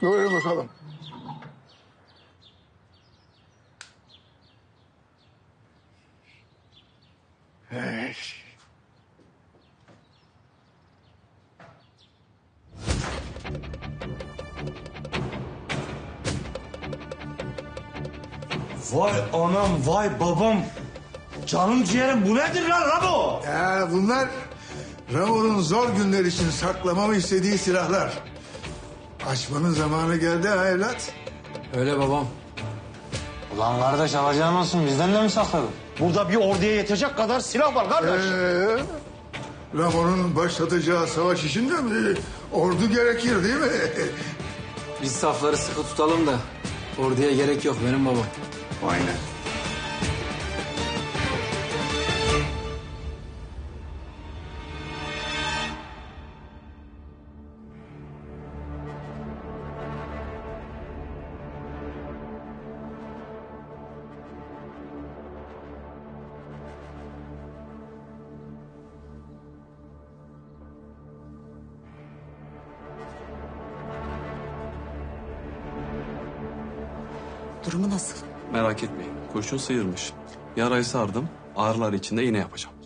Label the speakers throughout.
Speaker 1: Görelim bakalım. Evet.
Speaker 2: Vay anam vay babam. Canım ciğerim bu nedir lan Ramo?
Speaker 1: Ya bunlar Ramon'un zor günler için saklamamı istediği silahlar. Açmanın zamanı geldi ha evlat.
Speaker 3: Öyle babam.
Speaker 4: Ulan kardeş alacağın olsun bizden de mi sakladın?
Speaker 2: Burada bir orduya yetecek kadar silah var kardeş.
Speaker 1: Ee, Ramon'un başlatacağı savaş için de mi ordu gerekir değil mi?
Speaker 3: Biz safları sıkı tutalım da orduya gerek yok benim babam.
Speaker 1: Aynen.
Speaker 5: Durumu nasıl?
Speaker 6: Merak etmeyin. Kurşun sıyırmış. Yarayı sardım. Ağrılar içinde iğne yapacağım.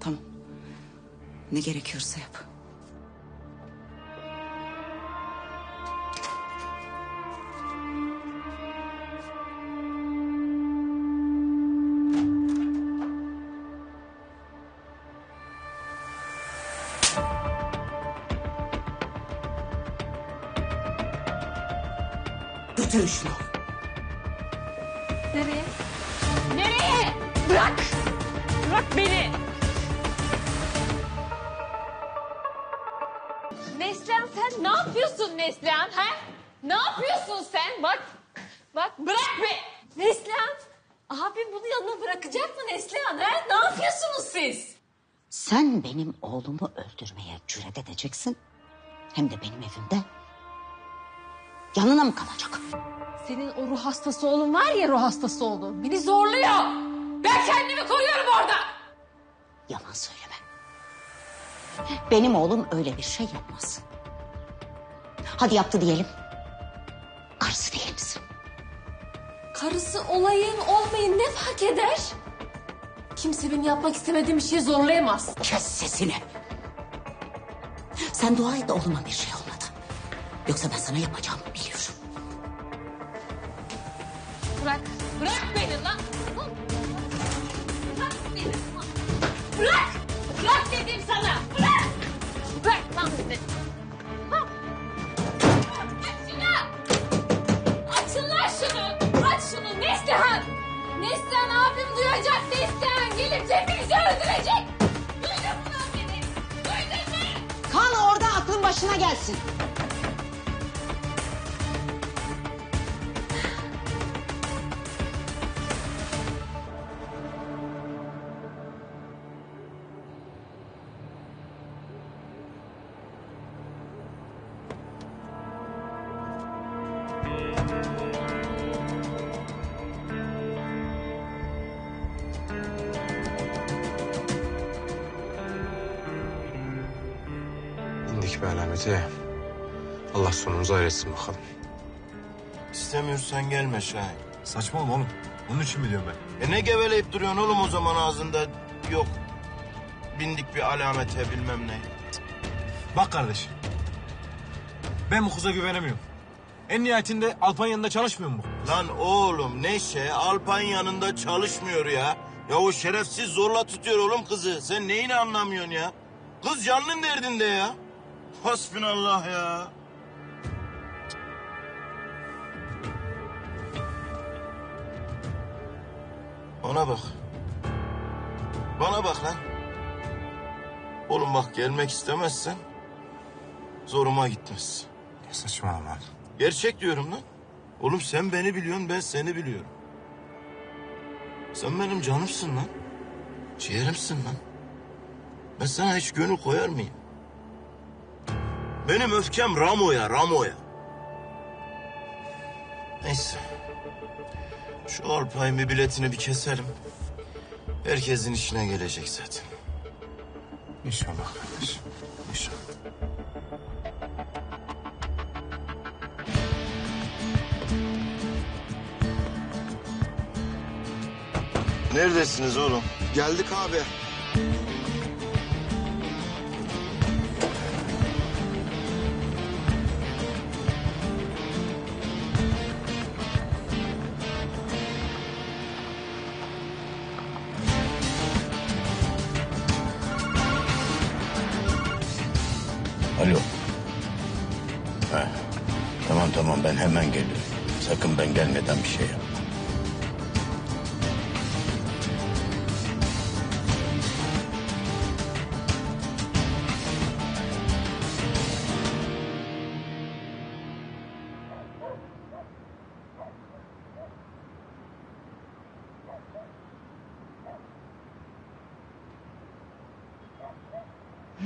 Speaker 5: Tamam. Ne gerekiyorsa yap.
Speaker 7: Ne yapıyorsun sen? Bak, bak bırak be! Neslihan, abim bunu yanına bırakacak mı Neslihan ha? Ne yapıyorsunuz siz?
Speaker 5: Sen benim oğlumu öldürmeye cüret edeceksin. Hem de benim evimde. Yanına mı kalacak?
Speaker 7: Senin o ruh hastası oğlun var ya ruh hastası oğlun. Beni zorluyor. Ben kendimi koruyorum orada.
Speaker 5: Yalan söyleme. Benim oğlum öyle bir şey yapmaz. Hadi yaptı diyelim. Karısı değil misin?
Speaker 7: Karısı olayın olmayın ne fark eder? Kimse beni yapmak istemediğim bir şeye zorlayamaz.
Speaker 5: Kes sesini. Sen dua et oğluma bir şey olmadı. Yoksa ben sana yapacağımı biliyorum.
Speaker 7: Bırak, bırak beni lan. Bırak beni. Bırak, bırak dedim sana. Bırak. Bırak lan beni. Duyacak Neslihan. Gelip hepinizi öldürecek. Duydun mu lan beni? Duydun mu?
Speaker 5: Kal orada aklın başına gelsin.
Speaker 4: Alamete. Allah sonumuzu hayretsin bakalım.
Speaker 2: İstemiyorsan gelme Şahin.
Speaker 8: Saçmalama oğlum. Onun için mi diyorum ben?
Speaker 2: E ne geveleyip duruyorsun oğlum o zaman ağzında? Yok. Bindik bir alamete bilmem ne.
Speaker 8: Bak kardeş. Ben bu kıza güvenemiyorum. En nihayetinde Alpan yanında çalışmıyor mu?
Speaker 2: Lan oğlum Neşe Alpan yanında çalışmıyor ya. Ya o şerefsiz zorla tutuyor oğlum kızı. Sen neyini anlamıyorsun ya? Kız canının derdinde ya. Hasbinallah ya. Bana bak. Bana bak lan. Oğlum bak gelmek istemezsen zoruma gitmez.
Speaker 4: Ya saçmalama.
Speaker 2: Gerçek diyorum lan. Oğlum sen beni biliyorsun ben seni biliyorum. Sen benim canımsın lan. Ciğerimsin lan. Ben sana hiç gönül koyar mıyım? Benim öfkem Ramo'ya, Ramo'ya. Neyse. Şu Alpay'ın bir biletini bir keselim. Herkesin işine gelecek zaten.
Speaker 4: İnşallah kardeşim. İnşallah.
Speaker 9: Neredesiniz oğlum?
Speaker 10: Geldik abi.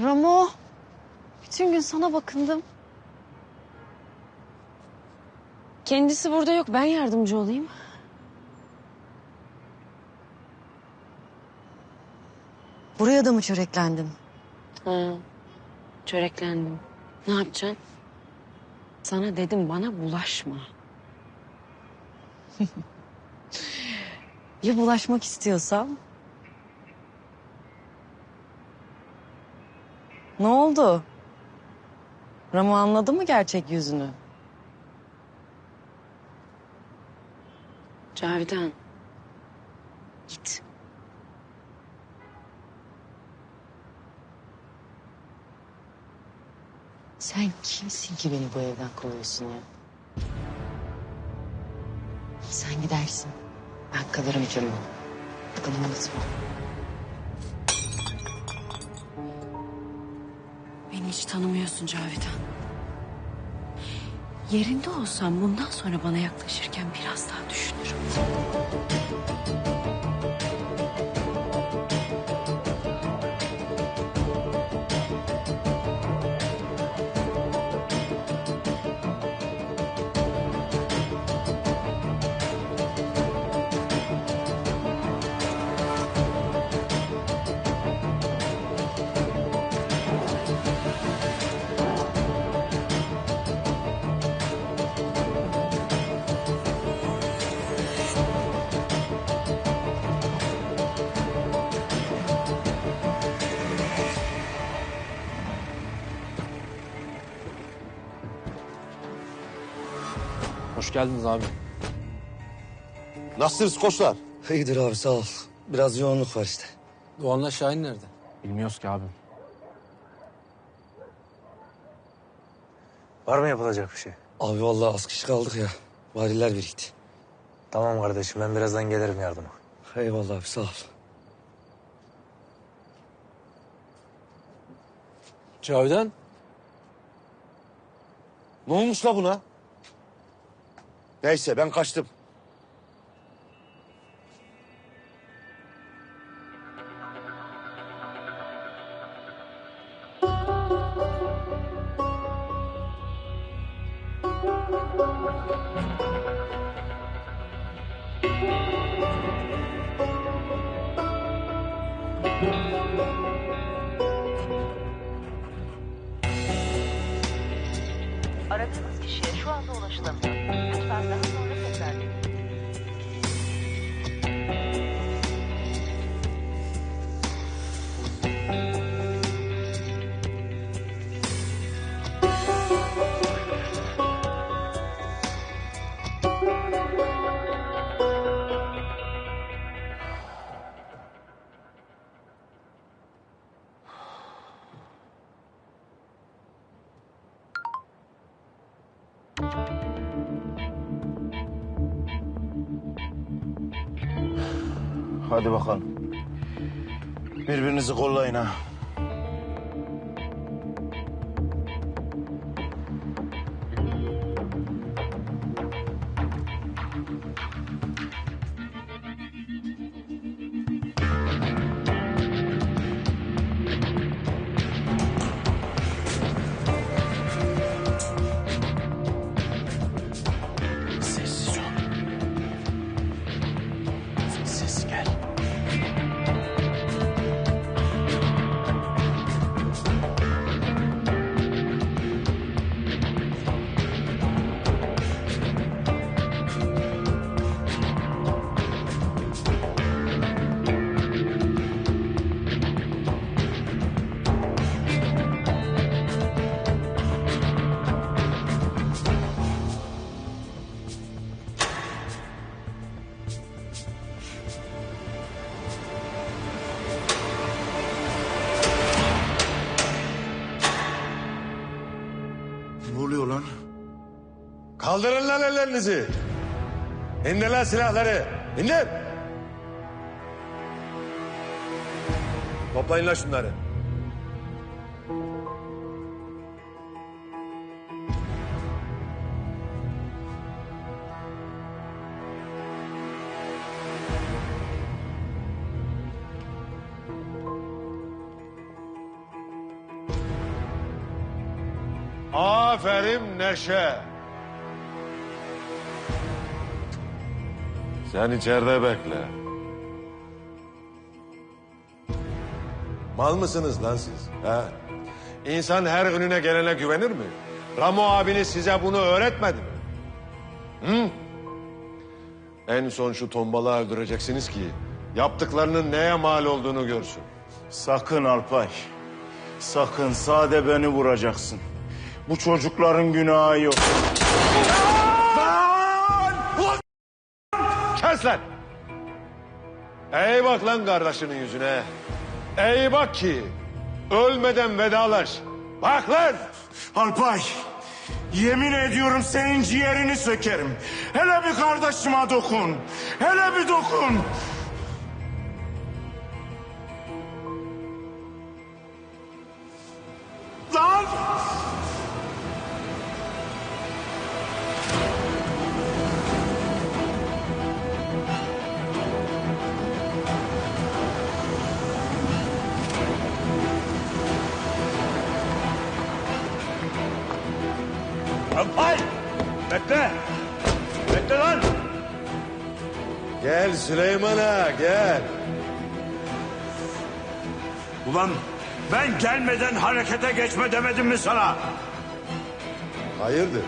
Speaker 11: Ramo. Bütün gün sana bakındım. Kendisi burada yok. Ben yardımcı olayım.
Speaker 12: Buraya da mı çöreklendim?
Speaker 11: Ha, çöreklendim. Ne yapacaksın? Sana dedim bana bulaşma.
Speaker 12: Ya bulaşmak istiyorsam? Ne oldu? Ramo anladı mı gerçek yüzünü?
Speaker 11: Cavidan. Git.
Speaker 12: Sen kimsin ki beni bu evden kovuyorsun ya? Sen gidersin. Ben kalırım canım. Bunu unutma.
Speaker 11: Hiç tanımıyorsun Cavidan. Yerinde olsam bundan sonra bana yaklaşırken biraz daha düşünürüm.
Speaker 3: Hoş geldiniz abi.
Speaker 10: Nasılsınız koçlar?
Speaker 13: İyidir abi sağ ol. Biraz yoğunluk var işte.
Speaker 3: Doğan'la Şahin nerede?
Speaker 14: Bilmiyoruz ki abim.
Speaker 13: Var mı yapılacak bir şey? Abi vallahi az kişi kaldık ya. Variler birikti. Tamam kardeşim ben birazdan gelirim yardıma. Eyvallah abi sağ ol.
Speaker 3: Cavidan.
Speaker 10: Ne olmuş la buna? Neyse ben kaçtım.
Speaker 12: Aradığınız kişiye şu anda ulaşılamıyor. Lütfen daha sonra
Speaker 2: Hadi bakalım. Birbirinizi kollayın ha.
Speaker 15: Kaldırın lan ellerinizi. İndir lan silahları. İndir. Toplayın lan şunları. Aferin Neşe. Sen içeride bekle. Mal mısınız lan siz? Ha? İnsan her önüne gelene güvenir mi? Ramo abiniz size bunu öğretmedi mi? Hı? En son şu tombalı öldüreceksiniz ki yaptıklarının neye mal olduğunu görsün.
Speaker 2: Sakın Alpay. Sakın sade beni vuracaksın. Bu çocukların günahı yok.
Speaker 15: Kes lan! Ey bak lan kardeşinin yüzüne. Ey bak ki ölmeden vedalaş. Bak lan!
Speaker 2: Alpay. Yemin ediyorum senin ciğerini sökerim. Hele bir kardeşime dokun. Hele bir dokun. Lan!
Speaker 15: Alpay! Bekle! Bekle lan! Gel Süleyman ağa gel.
Speaker 2: Ulan ben gelmeden harekete geçme demedim mi sana?
Speaker 15: Hayırdır?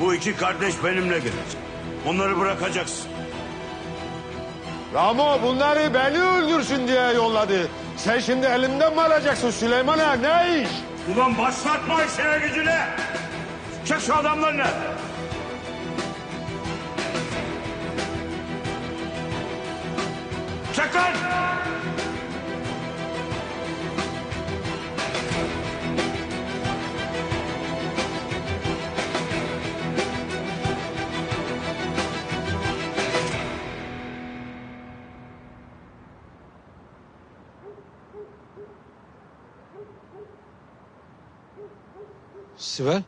Speaker 2: Bu iki kardeş benimle gelecek. Onları bırakacaksın.
Speaker 15: Ramo bunları beni öldürsün diye yolladı. Sen şimdi elimden mi alacaksın Süleyman ağa ne iş?
Speaker 2: Ulan başlatma işine gücüne. Çek şu adamlarını. Çek lan!
Speaker 3: Sibel.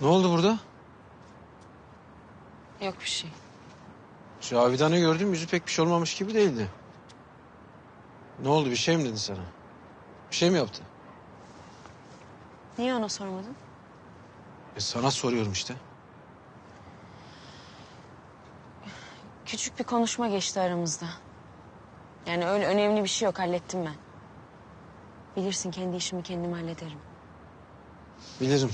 Speaker 3: Ne oldu burada?
Speaker 11: Yok bir şey.
Speaker 3: Cavidan'ı gördüm yüzü pek bir şey olmamış gibi değildi. Ne oldu bir şey mi dedi sana? Bir şey mi yaptı?
Speaker 11: Niye ona sormadın?
Speaker 3: E sana soruyorum işte.
Speaker 11: Küçük bir konuşma geçti aramızda. Yani öyle önemli bir şey yok hallettim ben. Bilirsin kendi işimi kendim hallederim.
Speaker 3: Bilirim.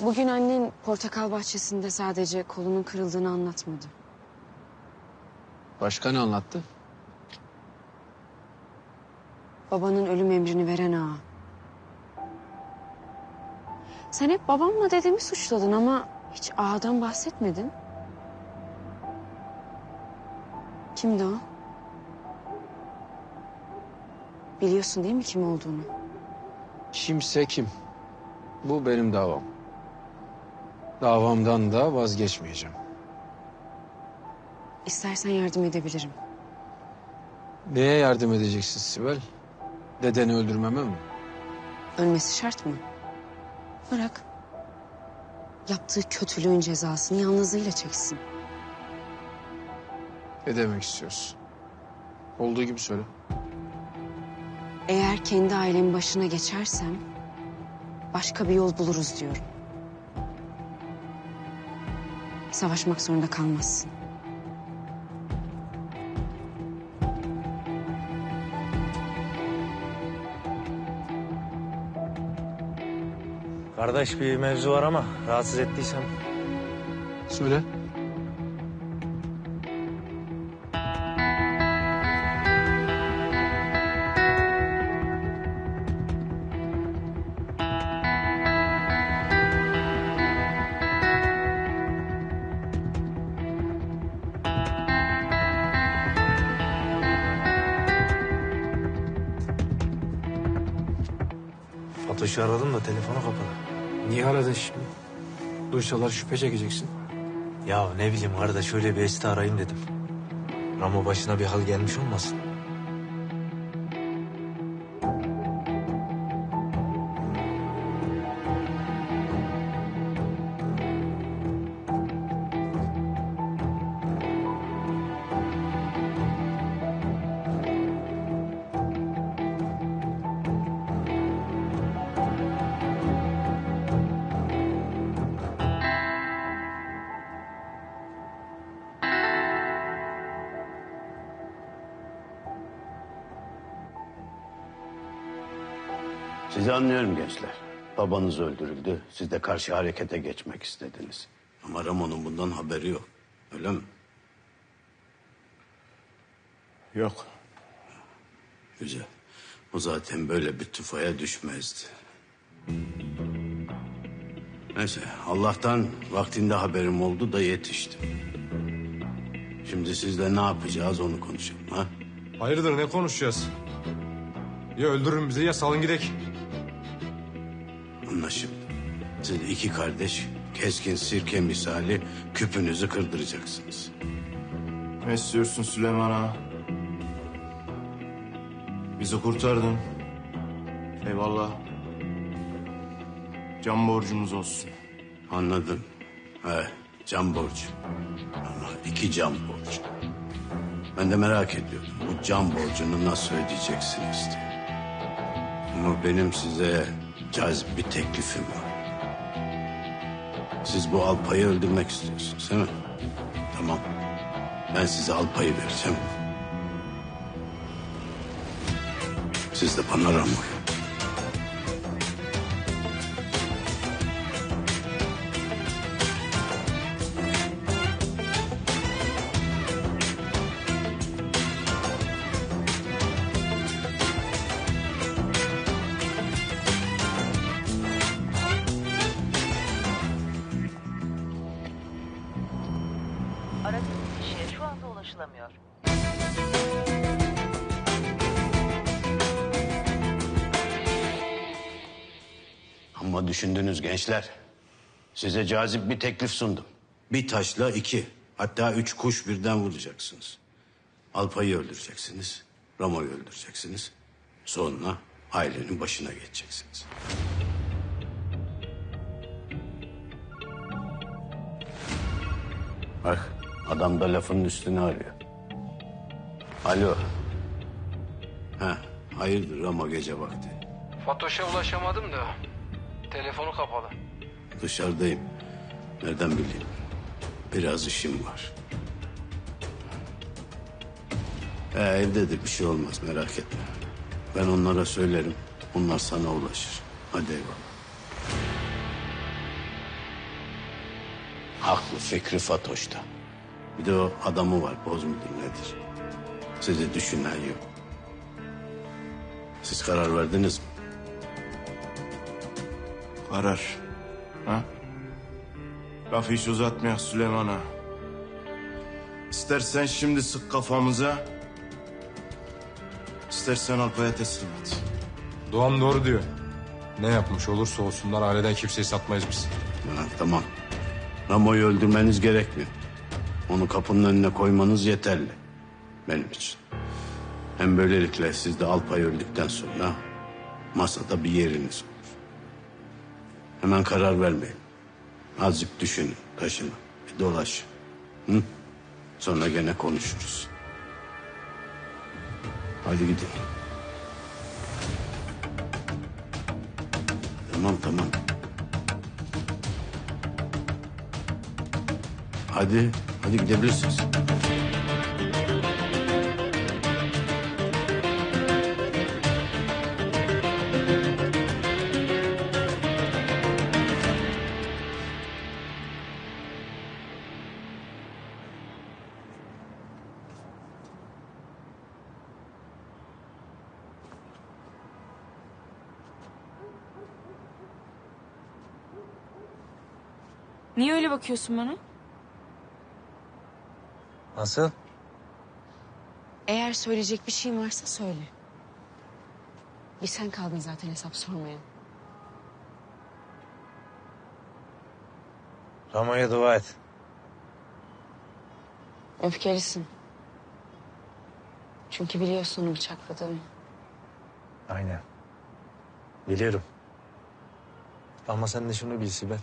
Speaker 11: Bugün annen portakal bahçesinde sadece kolunun kırıldığını anlatmadı.
Speaker 3: Başka ne anlattı?
Speaker 11: Babanın ölüm emrini veren ağa. Sen hep babamla dedemi suçladın ama hiç ağadan bahsetmedin. Kimdi o? Biliyorsun değil mi kim olduğunu?
Speaker 3: Kimse kim? Bu benim davam. Davamdan da vazgeçmeyeceğim.
Speaker 11: İstersen yardım edebilirim.
Speaker 3: Neye yardım edeceksin Sibel? Dedeni öldürmeme mi?
Speaker 11: Ölmesi şart mı? Bırak. Yaptığı kötülüğün cezasını yalnızlığıyla çeksin.
Speaker 3: Ne demek istiyorsun? Olduğu gibi söyle.
Speaker 11: Eğer kendi ailemin başına geçersem başka bir yol buluruz diyorum. Savaşmak zorunda kalmazsın.
Speaker 16: Kardeş bir mevzu var ama rahatsız ettiysem.
Speaker 3: Söyle.
Speaker 16: Fatoş'u aradım da telefonu kapalı.
Speaker 3: Niye aradın şimdi? Duysalar şüphe çekeceksin.
Speaker 16: Ya ne bileyim kardeş şöyle bir esti arayayım dedim. Ramo başına bir hal gelmiş olmasın?
Speaker 10: Babanız öldürüldü. Siz de karşı harekete geçmek istediniz. Ama Ramon'un bundan haberi yok. Öyle mi?
Speaker 2: Yok.
Speaker 10: Güzel. O zaten böyle bir tufaya düşmezdi. Neyse Allah'tan vaktinde haberim oldu da yetiştim. Şimdi sizle ne yapacağız onu konuşalım ha?
Speaker 15: Hayırdır ne konuşacağız? Ya öldürün bizi ya salın gidek.
Speaker 10: Anlaşıldı. Siz iki kardeş keskin sirke misali küpünüzü kırdıracaksınız.
Speaker 2: Ne istiyorsun Süleyman ağa? Bizi kurtardın. Eyvallah. Can borcumuz olsun.
Speaker 10: Anladım. He, can borcu. Ama iki can borcu. Ben de merak ediyorum. Bu can borcunu nasıl ödeyeceksiniz diye. Ama benim size cazip bir teklifim var. Siz bu Alpay'ı öldürmek istiyorsunuz değil mi? Tamam. Ben size Alpay'ı vereceğim. Siz de bana Ramo'yu.
Speaker 12: Ulaşılamıyor.
Speaker 10: Ama düşündünüz gençler. Size cazip bir teklif sundum. Bir taşla iki, hatta üç kuş birden vuracaksınız. Alpay'ı öldüreceksiniz, Ramo'yu öldüreceksiniz. Sonra ailenin başına geçeceksiniz. Bak, adam da lafının üstüne arıyor. Alo. Ha, hayırdır Ramo gece vakti?
Speaker 3: Fatoş'a ulaşamadım da telefonu kapalı.
Speaker 10: Dışarıdayım. Nereden bileyim? Biraz işim var. Ee, evdedir bir şey olmaz merak etme. Ben onlara söylerim. Onlar sana ulaşır. Hadi eyvallah. Haklı Fikri Fatoş'ta. Bir de o adamı var boz mudur nedir? Sizi düşünen yok. Siz karar verdiniz mi?
Speaker 2: Karar. Ha? Lafı hiç uzatmayak Süleyman ağa. İstersen şimdi sık kafamıza... ...istersen Alpay'a teslim et.
Speaker 15: Doğan doğru diyor. Ne yapmış olursa olsunlar aileden kimseyi satmayız biz.
Speaker 10: Ha, tamam. Ramo'yu öldürmeniz gerekmiyor. Onu kapının önüne koymanız yeterli. Benim için. Hem böylelikle siz de Alpay öldükten sonra masada bir yeriniz olur. Hemen karar vermeyin. Azıcık düşünün, taşının. Bir dolaş. Hı? Sonra gene konuşuruz. Hadi gidin. Tamam tamam. Hadi, hadi gidebilirsiniz.
Speaker 11: Niye öyle bakıyorsun bana?
Speaker 16: Nasıl?
Speaker 11: Eğer söyleyecek bir şeyin varsa söyle. Bir sen kaldın zaten hesap sormayan.
Speaker 16: Rama'ya dua et.
Speaker 11: Öfkelisin. Çünkü biliyorsun onu bıçakladığımı.
Speaker 16: Aynen. Biliyorum. Ama sen de şunu bil Sibel.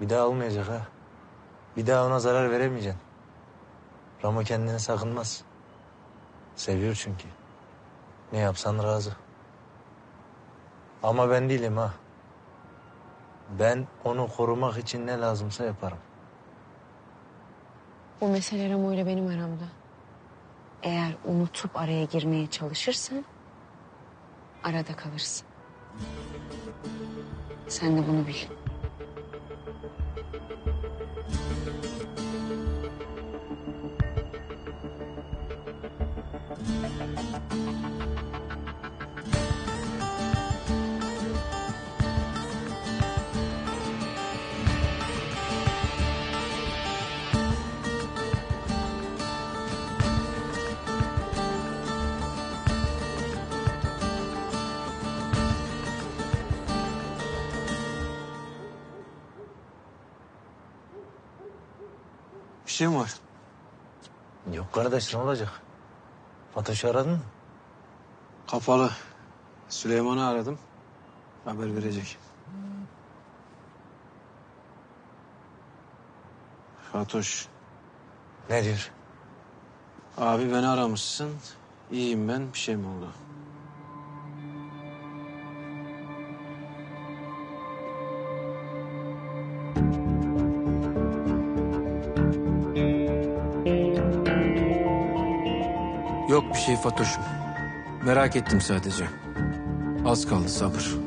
Speaker 16: Bir daha olmayacak ha. Bir daha ona zarar veremeyeceksin. Ramo kendini sakınmaz. Seviyor çünkü. Ne yapsan razı. Ama ben değilim ha. Ben onu korumak için ne lazımsa yaparım.
Speaker 11: Bu mesele Ramo ile benim aramda. Eğer unutup araya girmeye çalışırsan arada kalırsın. Sen de bunu bil.
Speaker 3: Şey mi var?
Speaker 16: Yok kardeş ne olacak? Fatoş'u aradın mı?
Speaker 3: Kapalı. Süleyman'ı aradım. Haber verecek. Fatoş.
Speaker 16: Ne diyor?
Speaker 3: Abi beni aramışsın. İyiyim ben. Bir şey mi oldu? Yok bir şey Fatoş'um. Merak ettim sadece. Az kaldı sabır.